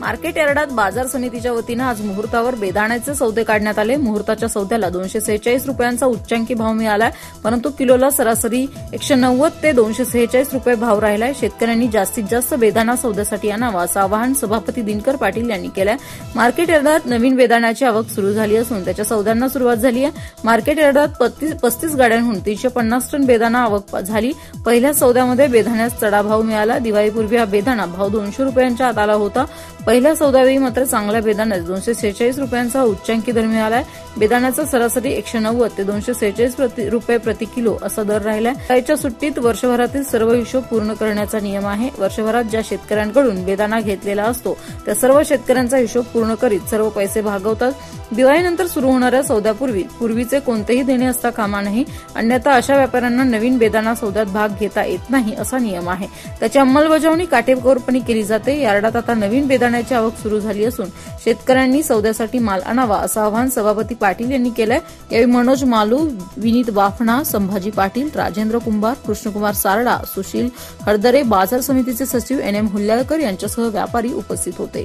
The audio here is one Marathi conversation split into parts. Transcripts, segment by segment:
मार्केट यार्डात बाजार समितीच्या वतीनं आज मुहूर्तावर बेदाण्याचे सौदे काढण्यात आले. मुहूर्ताच्या सौद्याला दोनशे सेहेचाळीस रुपयांचा उच्चांकी भाव मिळालाय. परंतु किलोला सरासरी एकशे नव्वद ते दोनशे सेहेचाळीस रुपये भाव राहिलाय. शेतकऱ्यांनी जास्तीत जास्त बेदाणा सौद्यासाठी आणावा असं आवाहन सभापती दिनकर पाटील यांनी केलंय. मार्केट यार्डात नवीन बेदाण्याची आवक सुरू झाली असून त्याच्या सौद्यांना सुरुवात झाली आहे. मार्केट यार्डात पस्तीस गाड्यांहून तीनशे पन्नास टन बेदाणा आवक झाली. पहिल्या सौद्यामध्ये बेदाण्यास चढा भाव मिळाला. दिवाळीपूर्वी हा बेदाणा भाव दोनशे रुपयांच्या आत आला होता. पहिल्या सौदावेळी मात्र चांगल्या बेदाण्यास दोनशे सेहेचाळीस रुपयांचा उच्चांकी दर मिळालाय. बेदाण्याचा सरासरी एकशे नव्वद ते दोनशे सेहेचाळीस रुपये प्रति किलो असा दर राहिलाय. गायच्या सुट्टीत वर्षभरातील सर्व हिशोब पूर्ण करण्याचा नियम आहे. वर्षभरात ज्या शेतकऱ्यांकडून बेदाणा घेतलेला असतो त्या सर्व शेतकऱ्यांचा हिशोब पूर्ण करीत सर्व पैसे भागवतात. दिवाळीनंतर सुरू होणाऱ्या सौद्यापूर्वी पूर्वीचे कोणतेही देणे असता कामा नाही अन्यथा अशा व्यापाऱ्यांना नवीन बेदाना सौद्यात भाग घेता येत नाही असा नियम आहे. त्याची अंमलबजावणी काटेकोरपणे केली जाते. यार्डात आता नवीन बेदाण्याची आवक सुरू झाली असून शेतकऱ्यांनी सौद्यासाठी माल आणावा असं आवाहन सभापती पाटील यांनी केलंय. यावेळी मनोज मालू विनीत वाफणा संभाजी पाटील राजेंद्र कुंभार कृष्णकुमार सारडा सुशील हरदरे बाजार समितीचे सचिव एन एम हुल्ल्याळकर यांच्यासह व्यापारी उपस्थित होते.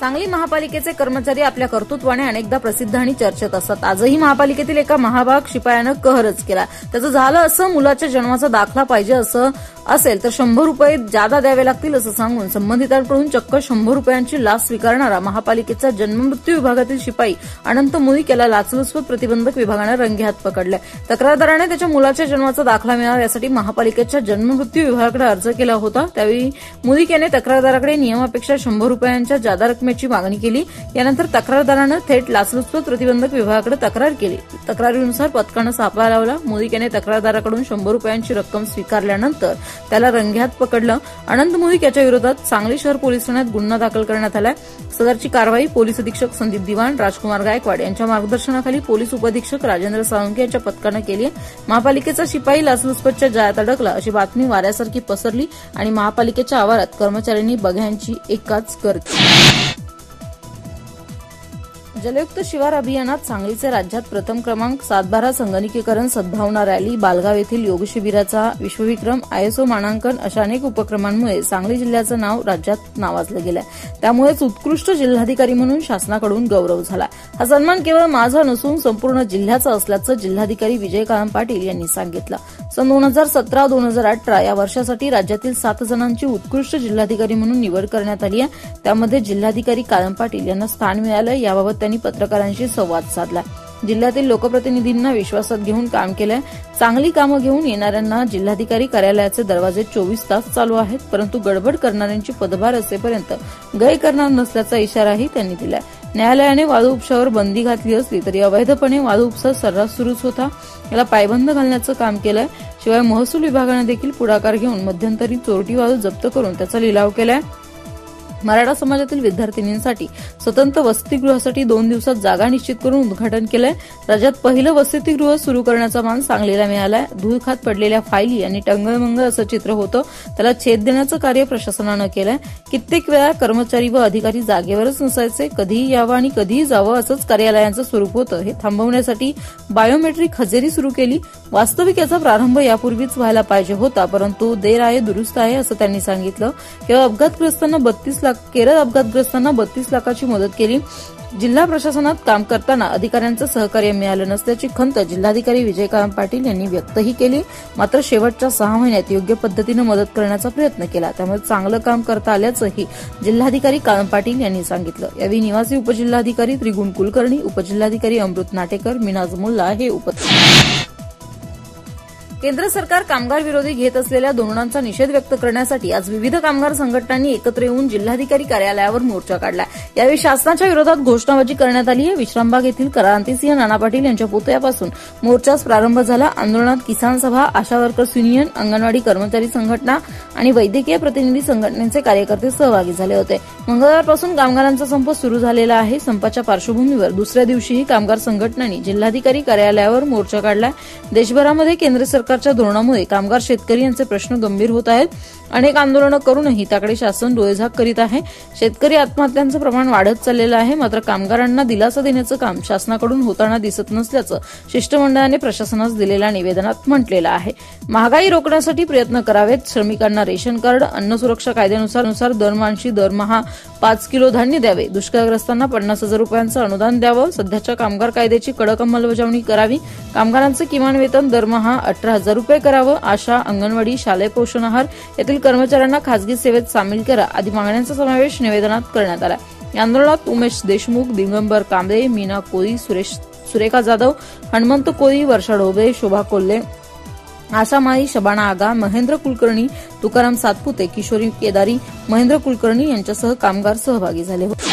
सांगली महापालिकेचे कर्मचारी आपल्या कर्तृत्वाने अनेकदा प्रसिद्ध आणि चर्चेत असतात. आजही महापालिकेतील एका महाभाग शिपायानं कहरच केला. त्याचं झालं असं मुलाच्या जन्माचा दाखला पाहिजे असं असेल तर शंभर रुपये जादा द्यावे लागतील असं सांगून संबंधितांकडून चक्क शंभर रुपयांची लाच स्वीकारणारा महापालिकेचा जन्ममृत्यू विभागातील शिपाई अनंत मुळीक याला लाचलुचपत प्रतिबंधक विभागानं रंगेहात पकडले तक्रारदाराने त्याच्या मुलाच्या जन्माचा दाखला मिळावा यासाठी महापालिकेच्या जन्ममृत्यू विभागाकडे अर्ज केला होता. त्यावेळी मुळीक याने तक्रारदाराकडे नियमापेक्षा शंभर रुपयांच्या जादा रकमे रकमेची मागणी केली. यानंतर तक्रारदारानं थेट लाचलुचपत प्रतिबंधक विभागाकडे तक्रार केली. तक्रारीनुसार पथकानं सापळा लावला. मोदिक याने तक्रारदाराकडून शंभर रुपयांची रक्कम स्वीकारल्यानंतर त्याला रंग्यात पकडलं. अनंत मुळीक याच्या विरोधात सांगली शहर पोलीस ठाण्यात गुन्हा दाखल करण्यात आलाय. सदरची कारवाई पोलीस अधीक्षक संदीप दिवाण राजकुमार गायकवाड यांच्या मार्गदर्शनाखाली पोलीस उपअधीक्षक राजेंद्र साळुंके यांच्या पथकानं केली महापालिकेचा शिपाई लाचलुचपतच्या जाळ्यात अडकला अशी बातमी वाऱ्यासारखी पसरली आणि महापालिकेच्या आवारात कर्मचाऱ्यांनी बघ्यांची एकाच गर्दी. जलयुक्त शिवार अभियानात सांगलीचे राज्यात प्रथम क्रमांक सातबारा संगणकीकरण सद्भावना रॅली बालगाव येथील योग शिबिराचा विश्वविक्रम आयएसओ मानांकन अशा अनेक उपक्रमांमुळे सांगली जिल्ह्याचं नाव राज्यात नावाजलं गेलं त्यामुळेच उत्कृष्ट जिल्हाधिकारी म्हणून शासनाकडून गौरव झाला. हा सन्मान केवळ माझा नसून संपूर्ण जिल्ह्याचा असल्याचं जिल्हाधिकारी विजयकांत पाटील यांनी सांगितलं. सन दोन हजार सतरा दोन हजार अठरा या वर्षासाठी राज्यातील सात जणांची उत्कृष्ट जिल्हाधिकारी म्हणून निवड करण्यात आली आहे. त्यामध्ये जिल्हाधिकारी कायम पाटील यांना स्थान मिळालं. याबाबत त्यांनी पत्रकारांशी संवाद साधला. जिल्ह्यातील लोकप्रतिनिधींना विश्वासात घेऊन काम केलंय. चांगली कामं घेऊन येणाऱ्यांना जिल्हाधिकारी कार्यालयाचे दरवाजे चोवीस तास चालू आहेत परंतु गडबड करणाऱ्यांची पदभार असेपर्यंत गय करणार नसल्याचा इशाराही त्यांनी दिलाय. न्यायालयाने वाळू उपशावर बंदी घातली असली तरी अवैधपणे वाळू उपसा सर्रास सुरूच होता. याला पायबंद घालण्याचं काम केलंय. शिवाय महसूल विभागाने देखील पुढाकार घेऊन मध्यंतरी चोरटी वाळू जप्त करून त्याचा लिलाव केलाय. मराठा समाजातील विद्यार्थिनींसाठी स्वतंत्र वसतिगृहासाठी दोन दिवसात जागा निश्चित करून उद्घाटन केलंय. राज्यात पहिलं वसतिगृह सुरू करण्याचा मान सांगलीला मिळालाय. धूळखात पडलेल्या फायली आणि टंगळमंगळ असं चित्र होतं. त्याला छेद देण्याचं कार्य प्रशासनानं केलंय. कित्येक वेळा कर्मचारी व अधिकारी जागेवरच नसायचे. कधीही यावं आणि कधीही जावं असंच कार्यालयांचं स्वरूप होतं. हे थांबवण्यासाठी बायोमेट्रिक हजेरी सुरू केली. वास्तविक याचा प्रारंभ यापूर्वीच व्हायला पाहिजे होता परंतु देर आहे दुरुस्त आहे असं त्यांनी सांगितलं. केवळ अपघातग्रस्तांना बत्तीस लाख केरळ अपघातग्रस्तांना बत्तीस लाखाची मदत केली. जिल्हा प्रशासनात काम करताना अधिकाऱ्यांचं सहकार्य मिळालं नसल्याची खंत जिल्हाधिकारी विजयकांत पाटील यांनी व्यक्तही केली. मात्र शेवटच्या सहा महिन्यात योग्य पद्धतीनं मदत करण्याचा प्रयत्न केला. त्यामुळे चांगलं काम करता आल्याचंही जिल्हाधिकारी कांत पाटील यांनी सांगितलं. यावेळी निवासी उपजिल्हाधिकारी त्रिगुण कुलकर्णी उपजिल्हाधिकारी अमृत नाटेकर मिनाज मुल्ला हे उपस्थित केंद्र सरकार कामगार विरोधी घेत असलेल्या धोरणांचा निषेध व्यक्त करण्यासाठी आज विविध कामगार संघटनांनी एकत्र येऊन जिल्हाधिकारी कार्यालयावर मोर्चा काढला यावेळी शासनाच्या विरोधात घोषणाबाजी करण्यात आली आहे. विश्रामबाग येथील क्रांतिसिंह नाना पाटील यांच्या पुतळ्यापासून मोर्चास प्रारंभ झाला. आंदोलनात किसान सभा आशा वर्कर्स युनियन अंगणवाडी कर्मचारी संघटना आणि वैद्यकीय प्रतिनिधी संघटनेचे कार्यकर्ते सहभागी झाले होते. मंगळवारपासून कामगारांचा संप सुरू झालेला आहे. संपाच्या पार्श्वभूमीवर दुसऱ्या दिवशीही कामगार संघटनांनी जिल्हाधिकारी कार्यालयावर मोर्चा काढला देशभरामध्ये केंद्र सरकार सरकारच्या धोरणामुळे कामगार शेतकरी यांचे प्रश्न गंभीर होत आहेत. अनेक आंदोलनं करूनही त्याकडे शासन डोळेझाक करीत आहे. शेतकरी आत्महत्यांचं प्रमाण वाढत चाललेलं आहे मात्र कामगारांना दिलासा देण्याचं काम शासनाकडून होताना दिसत नसल्याचं शिष्टमंडळाने प्रशासनास दिलेल्या निवेदनात म्हटलेलं आहे. महागाई रोखण्यासाठी प्रयत्न करावेत. श्रमिकांना रेशन कार्ड अन्न सुरक्षा कायद्यानुसार नुसार दरमानशी दरमहा पाच किलो धान्य द्यावे. दुष्काळग्रस्तांना पन्नास हजार रुपयांचं अनुदान द्यावं. सध्याच्या कामगार कायद्याची कडक अंमलबजावणी करावी. कामगारांचं किमान वेतन दरमहा अठरा हजार रुपये करावं आशा अंगणवाडी शालेय पोषण आहार येथील कर्मचाऱ्यांना खासगी सेवेत सामील करा आदी मागण्यांचा समावेश निवेदनात करण्यात आला. या आंदोलनात उमेश देशमुख दिगंबर कांबळे मीना कोळी सुरेश सुरेखा जाधव हनुमंत कोळी वर्षा ढोबे शोभा कोल्हे आशा माळी शबाना आगा महेंद्र कुलकर्णी तुकाराम सातपुते किशोरी केदारी महेंद्र कुलकर्णी यांच्यासह कामगार सहभागी झाले होते.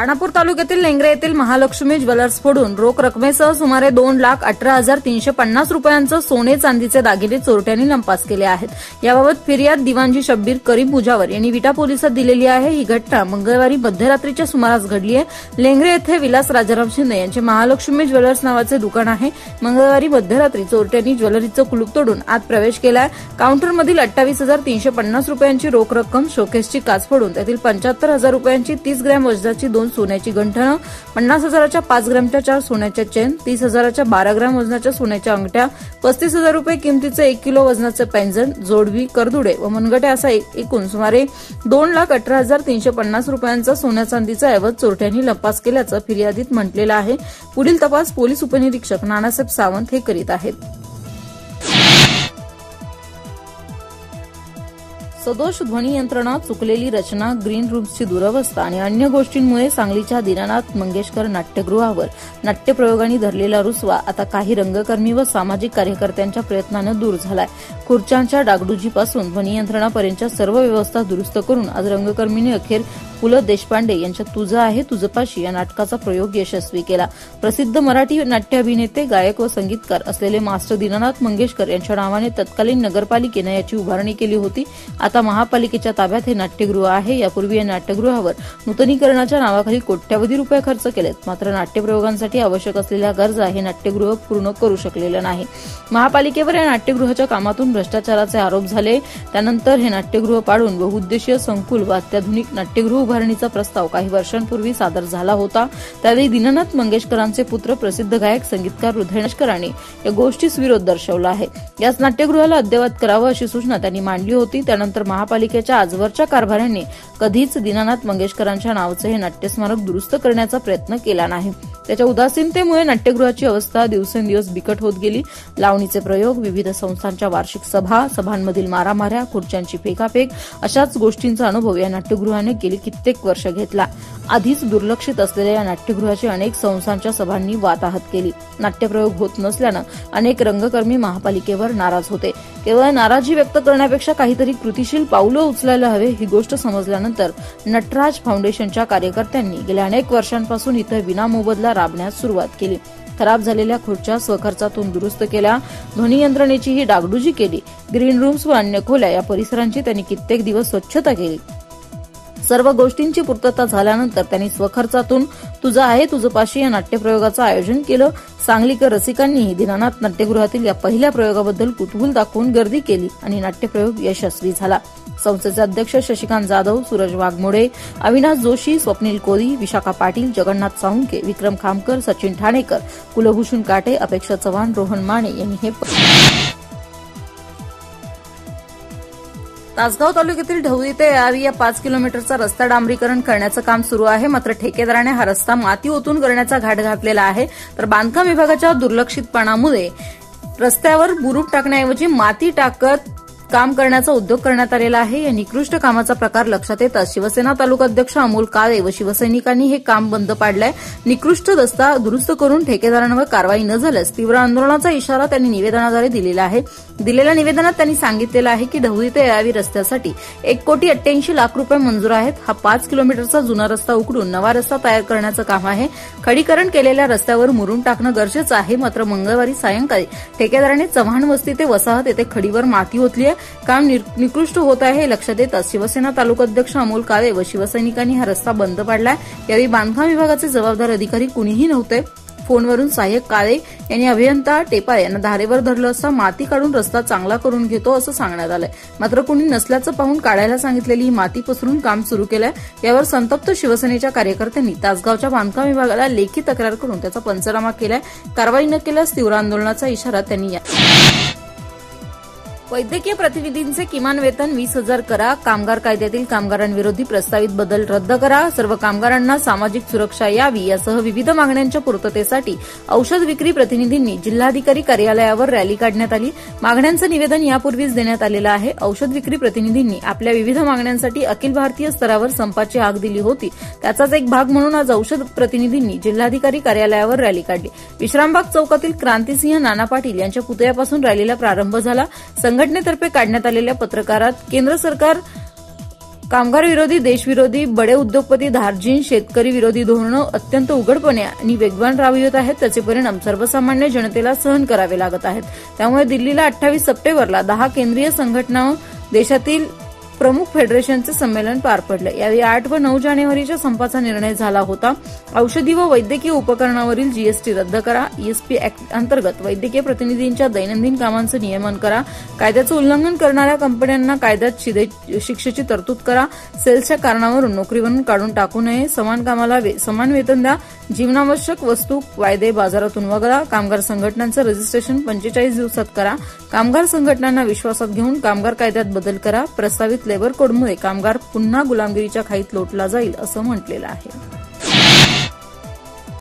खानापूर तालुक्यातील लेंगरे येथील महालक्ष्मी ज्वेलर्स फोडून रोख रकमेसह सुमारे दोन लाख अठरा हजार तीनशे पन्नास रुपयांचं सोने चांदीचे दागिने चोरट्यांनी लंपास केले आहेत. याबाबत फिर्याद दिवाणजी शब्बीर करीम मुजावर यांनी विटा पोलिसात दिलेली आहे. ही घटना मंगळवारी मध्यरात्रीच्या सुमारास घडली आहे. लेंगरे येथे विलास राजाराम शिंदे यांचे महालक्ष्मी ज्वेलर्स नावाचे दुकान आहे. मंगळवारी मध्यरात्री चोरट्यांनी ज्वेलरीचं कुलूप तोडून आत प्रवेश केला आहे काउंटरमधील अठ्ठावीस हजार तीनशे पन्नास रुपयांची रोख रक्कम शोकेसची काच फोडून त्यातील पंच्याहत्तर हजार रुपयांची तीस ग्रॅम वजनाची दोन सोन्याची गंठणं पन्नास हजाराच्या पाच ग्रॅमच्या चार सोन्याच्या चेन तीस हजाराच्या बारा ग्रॅम वजनाच्या सोन्याच्या अंगठ्या पस्तीस हजार रुपये किमतीचे एक किलो वजनाचे पैंजण जोडवी करदुडे व मनगटे असा एकूण सुमारे दोन लाख अठरा हजार तीनशे पन्नास रुपयांचा सोन्या चांदीचा ऐवज चोरट्यांनी लपास केल्याचं फिर्यादीत म्हटलेलं आहे. पुढील तपास पोलीस उपनिरीक्षक नानासाहेब सावंत हे करीत आहेत. सदोष ध्वनी यंत्रणा चुकलेली रचना ग्रीन रूम्सची दुरवस्था आणि अन्य गोष्टींमुळे सांगलीच्या दीनानाथ मंगेशकर नाट्यगृहावर नाट्यप्रयोगांनी धरलेला रुसवा आता काही रंगकर्मी व सामाजिक कार्यकर्त्यांच्या प्रयत्नानं दूर झालाय. खुर्च्यांच्या डागडुजीपासून ध्वनियंत्रणापर्यंतच्या सर्व व्यवस्था दुरुस्त करून आज रंगकर्मीने अखेर पु ल देशपांडे यांच्या तुझं आहे तुझपाशी या नाटकाचा प्रयोग यशस्वी केला. प्रसिद्ध मराठी नाट्य अभिनेते गायक व संगीतकार असलेले मास्टर दीनानाथ मंगेशकर यांच्या नावाने तत्कालीन नगरपालिकेनं याची उभारणी केली होती. आता महापालिकेच्या ताब्यात हे नाट्यगृह आहे. यापूर्वी या नाट्यगृहावर नूतनीकरणाच्या नावाखाली कोट्यावधी रुपये खर्च केलेत. मात्र नाट्यप्रयोगांसाठी आवश्यक असलेल्या गरजा हे नाट्यगृह पूर्ण करू शकलेलं नाही. महापालिकेवर या नाट्यगृहाच्या कामातून भ्रष्टाचाराचे आरोप झाले. त्यानंतर हे नाट्यगृह पाडून बहुउद्देशीय संकुल व अत्याधुनिक नाट्यगृह उभारणीचा प्रस्ताव काही वर्षांपूर्वी सादर झाला होता. त्यावेळी दीननाथ मंगेशकरांचे पुत्र प्रसिद्ध गायक संगीतकार हृदयनशकरांनी या गोष्टीस विरोध दर्शवला आहे. याच नाट्यगृहाला अद्ययावत करावं अशी सूचना त्यांनी मांडली होती. त्यानंतर महापालिकेच्या आजवरच्या कारभाऱ्यांनी कधीच दीनानाथ मंगेशकरांच्या नावाचं हे नाट्यस्मारक दुरुस्त करण्याचा प्रयत्न केला नाही. त्याच्या उदासीनतेमुळे नाट्यगृहाची अवस्था दिवसेंदिवस बिकट होत गेली. लावणीचे प्रयोग विविध संस्थांच्या वार्षिक सभा सभांमधील मारामाऱ्या खुर्च्यांची फेकाफेक अशाच गोष्टींचा अनुभव या नाट्यगृहाने गेली कित्येक वर्ष घेतला. आधीच दुर्लक्षित असलेल्या या नाट्यगृहाची अनेक संस्थांच्या सभांनी वाताहत केली. नाट्यप्रयोग होत नसल्यानं अनेक रंगकर्मी महापालिकेवर नाराज होते. केवळ नाराजी व्यक्त करण्यापेक्षा काहीतरी कृती कृतीशील पावलं उचलायला हवे ही गोष्ट समजल्यानंतर नटराज फाउंडेशनच्या कार्यकर्त्यांनी गेल्या अनेक वर्षांपासून इथं विनामोबदला राबण्यास सुरुवात केली. खराब झालेल्या खुर्च्या स्वखर्चातून दुरुस्त केल्या. ध्वनी यंत्रणेची ही डागडुजी केली. ग्रीन रूम्स व अन्य खोल्या या परिसरांची त्यांनी कित्येक दिवस स्वच्छता केली. सर्व गोष्टींची पूर्तता झाल्यानंतर त्यांनी स्वखर्चातून तुझं आहे तुझं पाशी या नाट्यप्रयोगाचं आयोजन केलं. सांगलीकर रसिकांनीही दिनानाथ नाट्यगृहातील या पहिल्या प्रयोगाबद्दल कुतूहल दाखवून गर्दी केली आणि नाट्यप्रयोग यशस्वी झाला. संस्थेचे अध्यक्ष शशिकांत जाधव सूरज वाघमोडे अविनाश जोशी स्वप्नील कोरी विशाखा पाटील जगन्नाथ साळुंके विक्रम खामकर सचिन ठाणेकर कुलभूषण काटे अपेक्षा चव्हाण रोहन माने यांनी हे तासगाव तालुक्यातील ढवळी ते यावी या पाच किलोमीटरचा रस्ता डांबरीकरण करण्याचं काम सुरू आहे. मात्र ठेकेदाराने हा रस्ता माती ओतून करण्याचा घाट घातलेला आहे. तर बांधकाम विभागाच्या दुर्लक्षितपणामुळे रस्त्यावर बुरुप टाकण्याऐवजी माती टाकत काम करण्याचा उद्योग करण्यात आलेला आहे. या निकृष्ट कामाचा प्रकार लक्षात येताच शिवसेना तालुका अध्यक्ष अमोल काळे व शिवसैनिकांनी हे काम बंद पाडलंय. निकृष्ट रस्ता दुरुस्त करून ठेकेदारांवर कारवाई न झाल्यास तीव्र आंदोलनाचा इशारा त्यांनी निवेदनाद्वारे दिलेला आहे. दिलेल्या निवेदनात त्यांनी सांगितलेलं आहे की ढवळी ते यावी रस्त्यासाठी एक कोटी अठ्ठ्याऐंशी लाख रुपये मंजूर आहेत. हा पाच किलोमीटरचा जुना रस्ता उकडून नवा रस्ता तयार करण्याचं काम आहे. खडीकरण केलेल्या रस्त्यावर मुरून टाकणं गरजेचं आहे. मात्र मंगळवारी सायंकाळी ठेकेदाराने चव्हाण वस्ती ते वसाहत येथे खडीवर माती होतली आहे काम निकृष्ट होत आहे हे लक्षात येताच शिवसेना तालुकाध्यक्ष अमोल काळे व शिवसैनिकांनी हा रस्ता बंद पाडलाय. यावेळी बांधकाम विभागाचे जबाबदार अधिकारी कुणीही नव्हते. फोनवरून सहाय्यक काळे यांनी अभियंता टेपाळे यांना धारेवर धरलं असता माती काढून रस्ता चांगला करून घेतो असं सांगण्यात आलंय. मात्र कुणी नसल्याचं पाहून काढायला सांगितलेली ही माती पसरून काम सुरू केलंय. यावर संतप्त शिवसेनेच्या कार्यकर्त्यांनी तासगावच्या बांधकाम विभागाला लेखी तक्रार करून त्याचा पंचनामा केलाय. कारवाई न केल्यास तीव्र आंदोलनाचा इशारा त्यांनी या वैद्यकीय प्रतिनिधींचे किमान वेतन वीस हजार करा. कामगार कायद्यातील कामगारांविरोधी प्रस्तावित बदल रद्द करा. सर्व कामगारांना सामाजिक सुरक्षा यावी यासह विविध मागण्यांच्या पूर्ततेसाठी औषध विक्री प्रतिनिधींनी जिल्हाधिकारी कार्यालयावर रॅली काढण्यात आली. मागण्यांचं निवेदन यापूर्वीच देण्यात आलेलं आहे. औषध विक्री प्रतिनिधींनी आपल्या विविध मागण्यांसाठी अखिल भारतीय स्तरावर संपाची आग दिली होती. त्याचाच एक भाग म्हणून आज औषध प्रतिनिधींनी जिल्हाधिकारी कार्यालयावर रॅली काढली. विश्रामबाग चौकातील क्रांतिसिंह नाना पाटील यांच्या पुतळ्यापासून रॅलीला प्रारंभ झाला. संघटनेतर्फे काढण्यात आलेल्या पत्रकारात केंद्र सरकार कामगार विरोधी देशविरोधी बडे उद्योगपती धार्जिन शेतकरी विरोधी धोरणं अत्यंत उघडपणे आणि वेगवान राबवित आहेत. त्याचे परिणाम सर्वसामान्य जनतेला सहन करावे लागत आहेत. त्यामुळे दिल्लीला अठ्ठावीस सप्टेंबरला दहा केंद्रीय संघटना देशातील प्रमुख फेडरेशनचे संमेलन पार पडले. यावेळी आठ व नऊ जानेवारीच्या संपाचा निर्णय झाला होता. औषधी व वैद्यकीय उपकरणावरील जीएसटी रद्द करा. ईएसपी अॅक्ट अंतर्गत वैद्यकीय प्रतिनिधींच्या दैनंदिन कामांचं नियमन करा. कायद्याचं उल्लंघन करणाऱ्या कंपन्यांना कायद्यात शिक्षेची तरतूद करा. सेल्सच्या कारणावरून नोकरीवरून काढून टाकू नये. समान कामाला समान वेतन द्या. जीवनावश्यक वस्तू वायदे बाजारातून वगळा. कामगार संघटनांचं रजिस्ट्रेशन पंचेचाळीस दिवसात करा. कामगार संघटनांना विश्वासात घेऊन कामगार कायद्यात बदल करा. प्रस्तावित लेबर कोडमुळे कामगार पुन्हा गुलामगिरीच्या खाईत लोटला जाईल असं म्हटलेलं आहे.